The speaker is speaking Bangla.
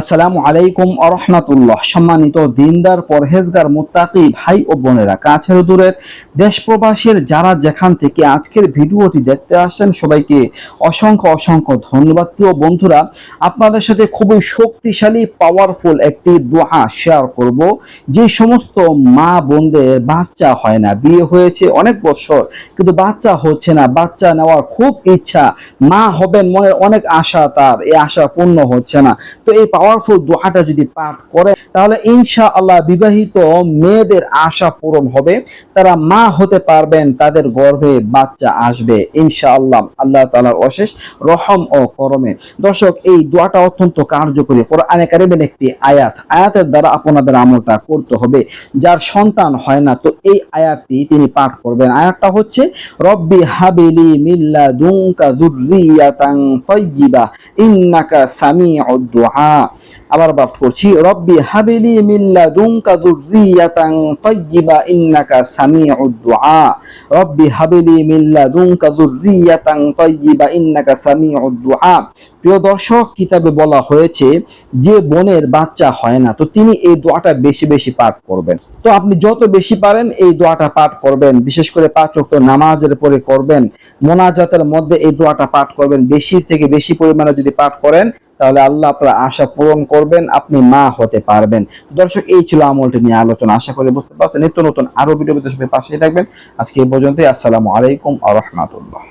আসসালামু আলাইকুম আরহামাতুল্লাহ। সম্মানিত দিনদার, পরহেজগার, মুত্তাকি ভাই ও বোনেরা, কাছের দূরের দেশ প্রবাসীর যারা যেখান থেকে আজকের ভিডিওটি দেখতে আসেন সবাইকে অসংখ্য অসংখ্য ধন্যবাদ। প্রিয় বন্ধুরা, আপনাদের সাথে খুবই শক্তিশালী পাওয়ারফুল একটি দোয়া শেয়ার করব। যে সমস্ত মা বোনদের, বাচ্চা হয় না, বিয়ে হয়েছে অনেক বছর, কিন্তু বাচ্চা হচ্ছে না, বাচ্চা নেওয়ার খুব ইচ্ছা, মা হবেন মনের অনেক আশা তার, এই আশা পূর্ণ হচ্ছে না। তো এই পাওয়ারফুল দোয়াটা যদি পাঠ করে, তাহলে ইনশা আল্লাহ বিবাহিত মেয়েদের আশা পূরণ হবে। তারা মা হতে পারবেন, তাদের গর্ভে বাচ্চা আসবে ইনশা আল্লাহ আল্লাহ তালার অশেষ রহম ও করমে। দর্শক, এই দোয়াটা অত্যন্ত কার্যকরী। কোরআনে কারিমের একটি আয়াত। আয়াতের দ্বারা আপনাদের আমলটা করতে হবে। যার সন্তান হয় না, তো এই আয়াতটি তিনি পাঠ করবেন। আয়াতটা হচ্ছে, রব্বি হাবিলি মিল্লা দুঙ্কা দুর্রিয়াতাং তয়্যিবা ইন্নাকা সামিউদ দুআ। আবার পাঠ করছি, রব্বি হাবিলি মিল্লা দুঙ্কা দুর্রিয়াতাং তয়্যিবা ইন্নাকা সামিউদ দুআ। রব্বি হাবিলি মিল্লা দুঙ্কা দুর্রিয়াতাং তয়্যিবা ইন্নাকা সামিউদ দুআ। প্রিয় দর্শক, কিতাবে বলা হয়েছে, যে বোনের বাচ্চা হয় না, তো তিনি এই দোয়াটা বেশি বেশি পাঠ করবেন। তো আপনি যত বেশি পারেন, এই দোয়াটা পাঠ করবেন। বিশেষ করে পাঁচ ওয়াক্ত নামাজের পরে করবেন। মোনাজাতের মধ্যে এই দোয়াটা পাঠ করবেন। বেশি থেকে বেশি পরিমাণে যদি পাঠ করেন তাহলে আল্লাহ আপনার আশা পূরণ করবেন, আপনি মা হতে পারবেন। দর্শক, এই ছিল আমলটি নিয়ে আলোচনা। আশা করে বুঝতে পারছেন। নিত্য নতুন আরও ভিডিও সবাই পাশেই থাকবেন। আজকে এই পর্যন্তই। আসসালামু আলাইকুম আ রহমাতুল্লাহ।